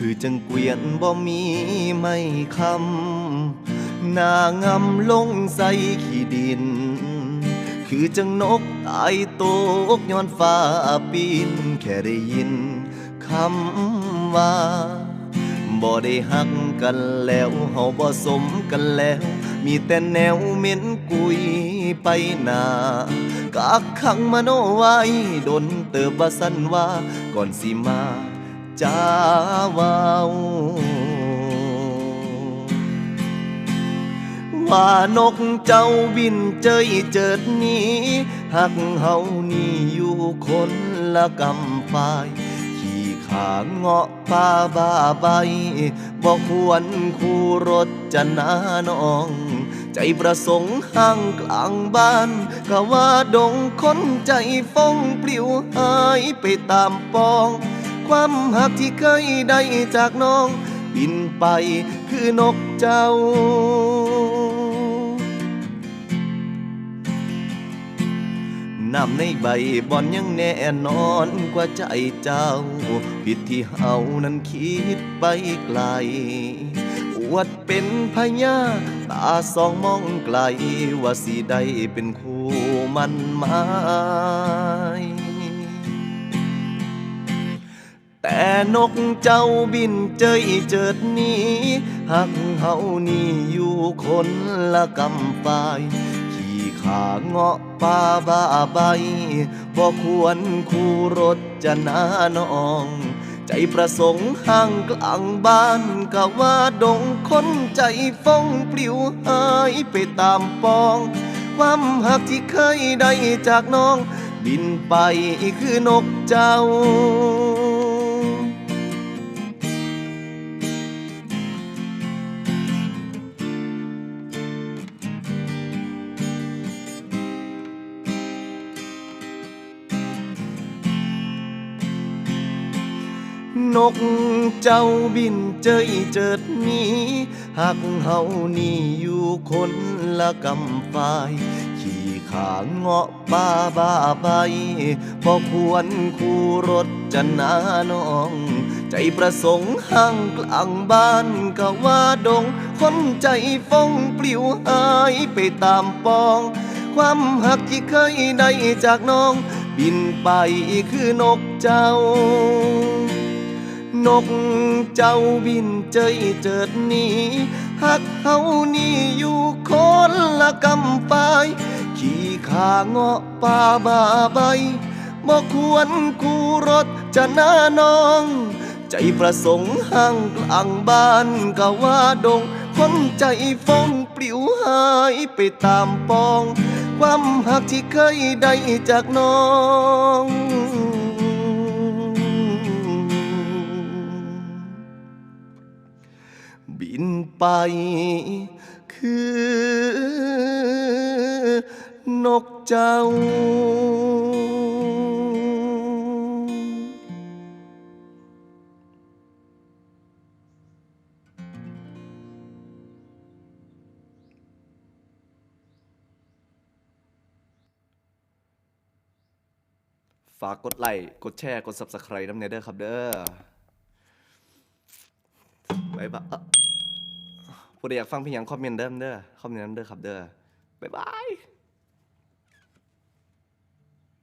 คือจังเกวียนบ่มีไม่คำหน้างำลงใส่ขี้ดิน คือจังนกตายตกย้อนฟ้าปีนแค่ได้ยินคำว่าบ่ได้หักกันแล้วเฮาบ่สมกันแล้ว มีแต่แนวเหม็นกุยไปหนากักขังมโนไว้ดนเติบว่าสันว่าก่อนสิมา จาวาวว่านกเจ้าบินเจยเจิดหนี้หักเฮานี่อยู่คนละกำฝ่ายขี่ขาเงาะป่าบ้าใบบอกควรคู่รถจะนาน้อง ใจประสงค์ห้างกลางบ้านก็ว่าดงคนใจฟองปลิวหายไปตามปอง ความหักที่เคยได้จากน้อง บินไปคือนกเจ้า น้ำในใบบอนยังแน่นอนกว่าใจเจ้า ผิดที่เฮานั้นคิดไปไกลอวดเป็นพญาตาสองมองไกล ว่าสิได้เป็นคู่มันหมาย แต่นกเจ้าบินเจยเจิดหนี้หักเฮานี่อยู่คนละกำฝ่าย ขี่ขาเงาะป่าบ้าใบบ่ควรคู่รถจะนาน้อง ใจประสงค์ห่างกลางบ้านก็ว่าดงคนใจฟองปลิวหายไปตามปอง ความหักที่เคยได้จากน้อง บินไปคือนกเจ้า นกเจ้าบินเจยเจิดหนี้หักเฮานี่อยู่คนละกำฝ่าย ขี่ขาเงาะป่าบ้าใบบ่ควรคู่รถจะนาน้อง ใจประสงค์ห่างกลางบ้านก็ว่าดง คนใจฟองปลิวหายไปตามปอง ความหักที่เคยได้จากน้อง บินไปคือนกเจ้า นกเจ้าบินเจยเจิดหนี้หักเฮานี่อยู่คนละกำปายขี่ขาเงาะป่าบาใบบ่ควรคู่รถจะนาน้อง ใจประสงค์ห่างกลางบ้านก็ว่าดงคนใจฟองปลิวหายไปตามปอง ความหักที่เคยได้จากน้อง บินไป คือนกเจ้า ฝากกดไลค์ กดแชร์ กด Subscribe น้ำเนเด้อครับเด้อ บายบายเอ้อผู้ใดอยากฟังเพลงหยังคอมเมนต์เด้อเด้อคอมเมนต์เด้อครับเด้อบ๊ายบาย